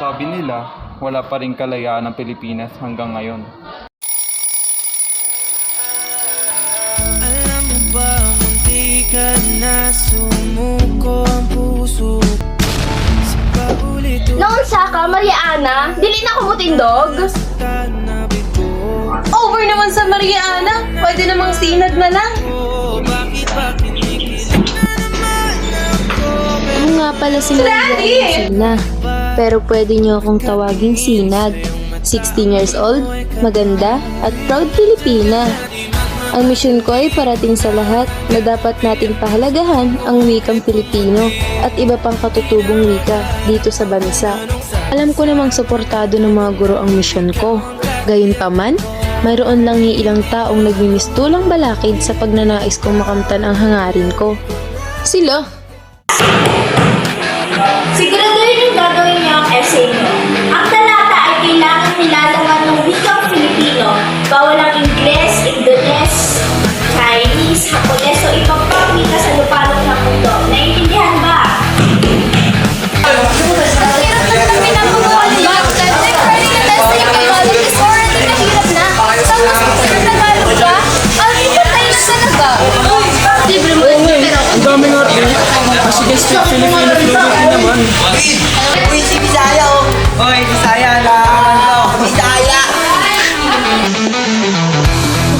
Sabi nila, wala pa rin kalayaan ng Pilipinas hanggang ngayon. Alam mo ba, munti ka na sumuko ang puso Noon sa ka, Mariana, dili na ko mutindog. ka na bigo Over naman sa Mariana. Pwede namang sinag na lang. Na Ako nga pala si Maria Sina. Pero pwede niyo akong tawaging Sinag. 16 years old, maganda, at proud Pilipina. Ang misyon ko ay parating sa lahat na dapat nating pahalagahan ang wikang Pilipino at iba pang katutubong wika dito sa bansa. Alam ko namang suportado ng mga guro ang misyon ko. Gayunpaman, mayroon lang ilang taong nagmimistulang balakid sa pagnanais kong makamtan ang hangarin ko. Sila, Siguraduhin Kasi guys, Filipino, Filipino naman. Uy, si Bisaya oh. Uy, Bisaya na Bisaya.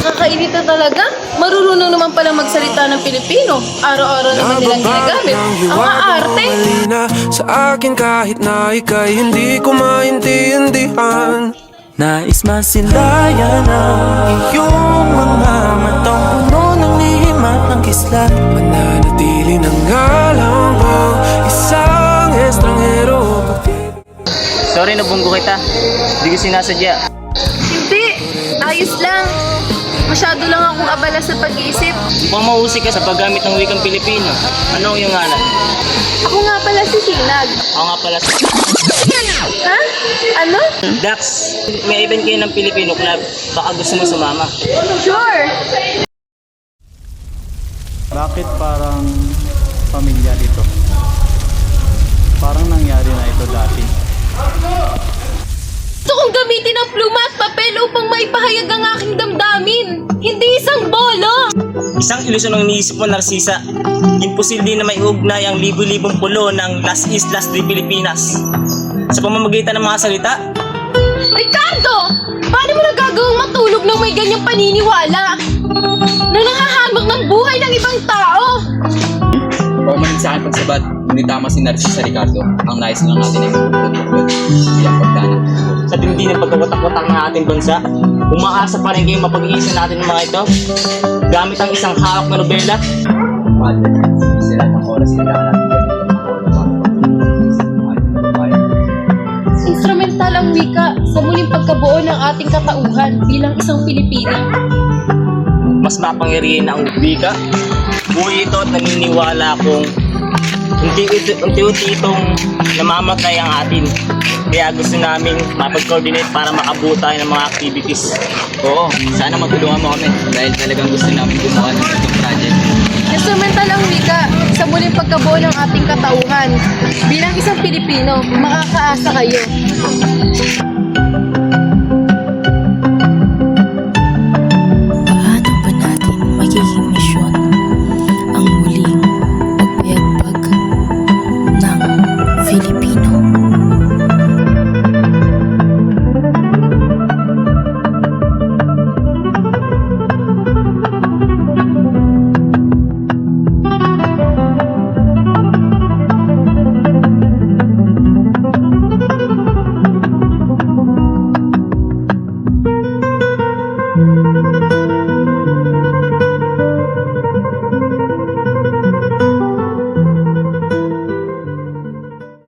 Nakakainit na talaga. Marunong naman palang magsalita ng Pilipino. Araw-araw naman nilang ginagamit. Ang aarte. na sa akin kahit na ika'y hindi ko maintindihan Nais masilayan ang iyong mga matang puno ng lihim at ng kislat Mananatili ng galang mo, isang estranghero Sorry, nabunggo kita. Hindi ko sinasadya. Hindi. Ayos lang. Masyado lang akong abala sa pag-iisip. Mukhang mahusik ka sa paggamit ng wikang Pilipino. Ano ang iyong ngalan? Ako nga pala si Sinag. Ako nga pala si Ha? Ano? Dax. May event kayo ng Filipino Club. Baka gusto mo sumama. Sure. Bakit parang pamilya ito? Parang nangyari na ito dati. Gusto kong gamitin ang pluma at papel upang maipahayag ang aking damdamin. Hindi isang bolo. Isang ilusyon ang iniisip mo, Narcisa. Imposible na may ugnay ang libu-libong pulo ng Las Islas de Pilipinas. Sa pamamagitan ng mga salita, Ricardo! Paano mo nagagawang matulog nang may ganyang paniniwala? Na nangahamok ng buhay ng ibang tao? Pamanin sa akin pagsabat, hindi tama si Narcisa Ricardo. Ang nais lang natin ay magpapagod bilang pagdana. sa tindi ng pagkawatak-watak ng ating bansa, umaasa pa rin kayong mapag-iisa natin ng mga ito gamit ang isang hawak na nobela. Padre, sila ng oras kailangan Instrumental ang wika sa muling pagkabuo ng ating katauhan bilang isang Pilipina. Mas mapangyarihan ang wika. Buhay ito at naniniwala kung unti-unti itong namamatay ang atin. Kaya gusto namin mapag-coordinate para makabuo tayo ng mga activities. Oo, sana matulungan mo kami dahil talagang gusto namin gumawa ng itong project. Instrumental ang wika sa muling pagkabuo ng ating katauhan. Bilang isang Pilipino, makakaasa kayo.